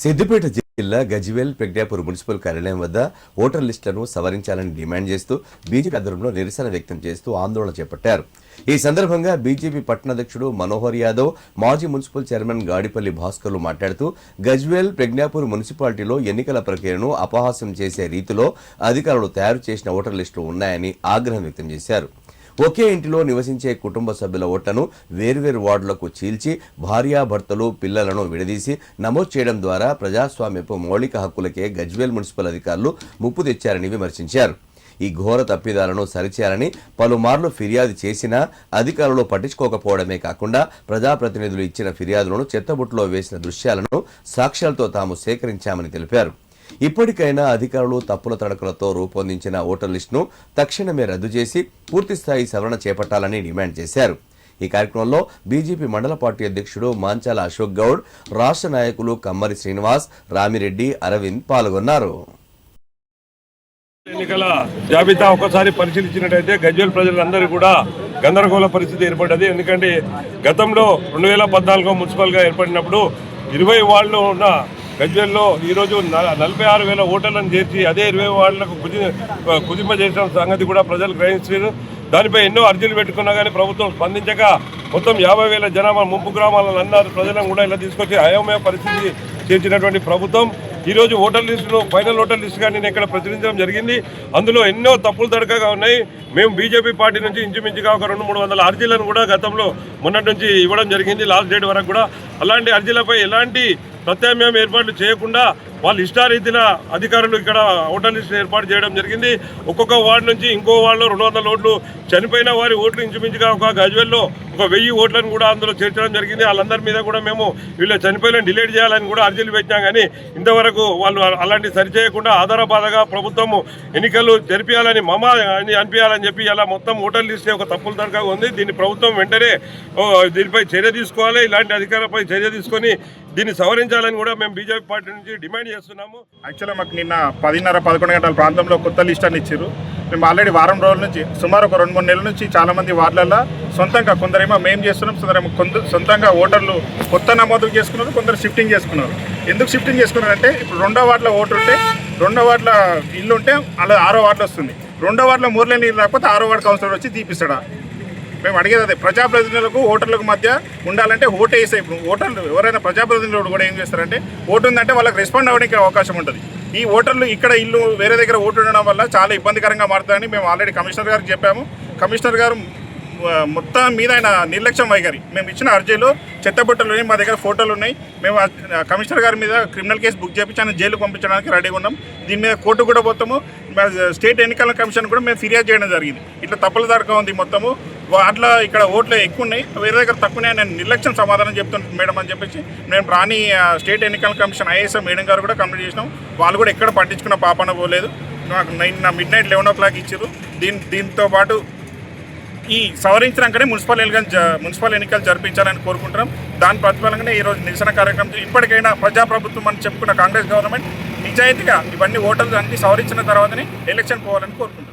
సిద్దిపేట జిల్లా గజ్వేల్ ప్రజ్ఞాపూర్ మున్సిపల్ కార్యాలయం వద్ద ఓటర్ లిస్టులను సవరించాలని డిమాండ్ చేస్తూ బీజేపీ ఆధ్వర్యంలో నిరసన వ్యక్తం చేస్తూ ఆందోళన చేపట్టారు. ఈ సందర్భంగా బీజేపీ పట్టణాధ్యక్షుడు మనోహర్ యాదవ్ మాజీ మున్సిపల్ చైర్మన్ గాడిపల్లి భాస్కర్లు మాట్లాడుతూ గజ్వేల్ ప్రజ్ఞాపూర్ మున్సిపాలిటీలో ఎన్నికల ప్రక్రియను అపహాస్యం చేసే రీతిలో అధికారులు తయారు చేసిన ఓటర్ లిస్టులు ఉన్నాయని ఆగ్రహం వ్యక్తం చేశారు. ఒకే ఇంటిలో నివసించే కుటుంబ సభ్యుల ఓట్లను వేర్వేరు వార్డులకు చీల్చి భార్యాభర్తలు పిల్లలను విడదీసి నమోదు చేయడం ద్వారా ప్రజాస్వామ్యపు మౌలిక హక్కులకే గజ్వేల్ మున్సిపల్ అధికారులు ముప్పు తెచ్చారని విమర్శించారు. ఈ ఘోర తప్పిదాలను సరిచేయాలని పలుమార్లు ఫిర్యాదు చేసినా అధికారులు పట్టించుకోకపోవడమే కాకుండా ప్రజాప్రతినిధులు ఇచ్చిన ఫిర్యాదులను చెత్తబుట్టులో వేసిన దృశ్యాలను సాక్ష్యాలతో తాము సేకరించామని తెలిపారు. ఇప్పటికైనా అధికారులు తప్పుల తడకలతో రూపొందించిన ఓటర్ లిస్టును తక్షణమే రద్దు చేసి పూర్తిస్థాయి సవరణ చేపట్టాలని డిమాండ్ చేశారు. ఈ కార్యక్రమంలో బీజేపీ మండల పార్టీ అధ్యక్షుడు మాంచాల అశోక్ గౌడ్ రాష్ట్ర నాయకులు కమ్మరి శ్రీనివాస్ రామిరెడ్డి అరవింద్ పాల్గొన్నారు. ఎన్నికల జాబితా ఒకసారి పరిశీలించినట్టయితే గజ్వేల్ ప్రజలందరూ కూడా గందరగోళ పరిస్థితి ఏర్పడ్డది. ఎందుకంటే గతంలో రెండు వేల పద్నాలుగు మున్సిపల్గా ఏర్పడినప్పుడు ఇరవై వార్డులో ఉన్న గజ్వేల్లో ఈరోజు నలభై ఆరు వేల ఓటర్లను చేర్చి అదే ఇరవై వాళ్ళకు కుది కుదింపజేసిన సంగతి కూడా ప్రజలు గ్రహించారు దానిపై ఎన్నో అర్జీలు పెట్టుకున్నా కానీ ప్రభుత్వం స్పందించక మొత్తం యాభై వేల జనాభా ముంపు గ్రామాలను అన్నారు. ప్రజలను కూడా ఇలా తీసుకొచ్చి అయోమయ పరిస్థితి చేర్చినటువంటి ప్రభుత్వం. ఈరోజు ఓటర్ లిస్టును ఫైనల్ ఓటర్ లిస్టుగా నేను ఇక్కడ ప్రచురించడం జరిగింది. అందులో ఎన్నో తప్పులు తడకగా ఉన్నాయి. మేము బీజేపీ పార్టీ నుంచి ఇంచుమించుగా ఒక రెండు మూడు వందల అర్జీలను కూడా గతంలో మొన్నటి నుంచి ఇవ్వడం జరిగింది. లాస్ట్ డేట్ వరకు కూడా. అలాంటి అర్జీలపై ఎలాంటి ప్రత్యామ్నాయం ఏర్పాట్లు చేయకుండా వాళ్ళు ఇష్టారీతిన అధికారులు ఇక్కడ ఓటర్ లిస్ట్ ఏర్పాటు చేయడం జరిగింది. ఒక్కొక్క వార్డు నుంచి ఇంకో వార్డులో రెండు వందల ఓట్లు చనిపోయిన వారి ఓట్లు ఇంచుమించుగా ఒక గజ్వెల్లో ఒక వెయ్యి ఓట్లను కూడా అందులో చేర్చడం జరిగింది. వాళ్ళందరి మీద కూడా మేము వీళ్ళు చనిపోయిన డిలేట్ చేయాలని కూడా అర్జీలు పెట్టినాం. కానీ ఇంతవరకు వాళ్ళు అలాంటి సరిచేయకుండా ఆధారబాధగా ప్రభుత్వము ఎన్నికలు జరిపించాలని మమ అని అనిపించాలని చెప్పి అలా మొత్తం ఓటర్ లిస్ట్ ఒక తప్పుల తరగా ఉంది. దీన్ని ప్రభుత్వం వెంటనే ఓ, దీనిపై చర్య తీసుకోవాలి. ఇలాంటి అధికారులపై చర్య తీసుకొని దీన్ని సవరించాలని కూడా మేము బీజేపీ పార్టీ నుంచి డిమాండ్ చేస్తున్నాము. యాక్చువల్గా మాకు నిన్న పదిన్నర పదకొండు గంటల ప్రాంతంలో కొత్త లిస్ట్ అని ఇచ్చారు మేము ఆల్రెడీ వారం రోజుల నుంచి సుమారు ఒక రెండు మూడు నెలల నుంచి చాలామంది వార్డులలో సొంతంగా కొందరేమో మేము చేస్తున్నాం కొందరేమో కొంత సొంతంగా ఓటర్లు కొత్త నమోదు చేసుకున్నారు కొందరు షిఫ్టింగ్ చేసుకున్నారు. ఎందుకు షిఫ్టింగ్ చేసుకున్నారంటే ఇప్పుడు రెండో వార్డులో ఓటర్ ఉంటే రెండో వార్డుల ఇల్లు ఉంటే అలా ఆరో వార్డులు వస్తుంది. రెండో వార్డులో మూర్లేని నీళ్ళు రాకపోతే ఆరో వార్డు కౌన్సిలర్ వచ్చి తీపిస్తాడా? మేము అడిగేది అదే ప్రజాప్రతినిధులకు ఓటర్లకు మధ్య ఉండాలంటే ఓటు వేసే ఇప్పుడు ఓటర్లు ఎవరైనా ప్రజాప్రతినిధులు కూడా ఏం చేస్తారంటే ఓటు ఉందంటే వాళ్ళకి రెస్పాండ్ అవ్వడానికి అవకాశం ఉంటుంది. ఈ ఓటర్లు ఇక్కడ ఇల్లు వేరే దగ్గర ఓటు ఉండడం వల్ల చాలా ఇబ్బందికరంగా మారుతుందని మేము ఆల్రెడీ కమిషనర్ గారికి చెప్పాము. కమిషనర్ గారు మొత్తం మీద ఆయన నిర్లక్ష్యం వైఖరి. మేము ఇచ్చిన అర్జీలు చెత్తబుట్టలు ఉన్నాయి మా దగ్గర ఫోటోలు ఉన్నాయి. మేము కమిషనర్ గారి మీద క్రిమినల్ కేసు బుక్ చేపించి ఆయన జైలు పంపించడానికి రెడీగా ఉన్నాం. దీని మీద కోర్టు కూడా పోతాము. మా స్టేట్ ఎన్నికల కమిషన్ కూడా మేము ఫిర్యాదు చేయడం జరిగింది. ఇట్లా తప్పుల దాకా ఉంది మొత్తము. వాటిలో ఇక్కడ ఓట్లు ఎక్కువ ఉన్నాయి వేరే దగ్గర తక్కువ ఉన్నాయి నేను నిర్లక్ష్యం సమాధానం చెప్తున్నాను మేడం అని చెప్పేసి మేము రాని స్టేట్ ఎన్నికల కమిషన్ ఐఏఎస్ మేడం గారు కూడా కంప్లీట్ చేసినాం. వాళ్ళు కూడా ఎక్కడ పట్టించుకున్న పాపన పోలేదు. నాకు నిన్న midnight eleven o'clock ఇచ్చారు దీని దీంతో పాటు ఈ సవరించినాకనే మున్సిపల్ ఎన్నికలు మున్సిపల్ ఎన్నికలు జరిపించాలని కోరుకుంటున్నాం. దాని ప్రతిఫలంగానే ఈరోజు నిరసన కార్యక్రమం ఇప్పటికైనా ప్రజాప్రభుత్వం అని చెప్పుకున్న కాంగ్రెస్ గవర్నమెంట్ నిజాయితీగా ఇవన్నీ ఓటర్లు అన్ని సవరించిన తర్వాతనే ఎలక్షన్ పోవాలని కోరుకుంటున్నాం.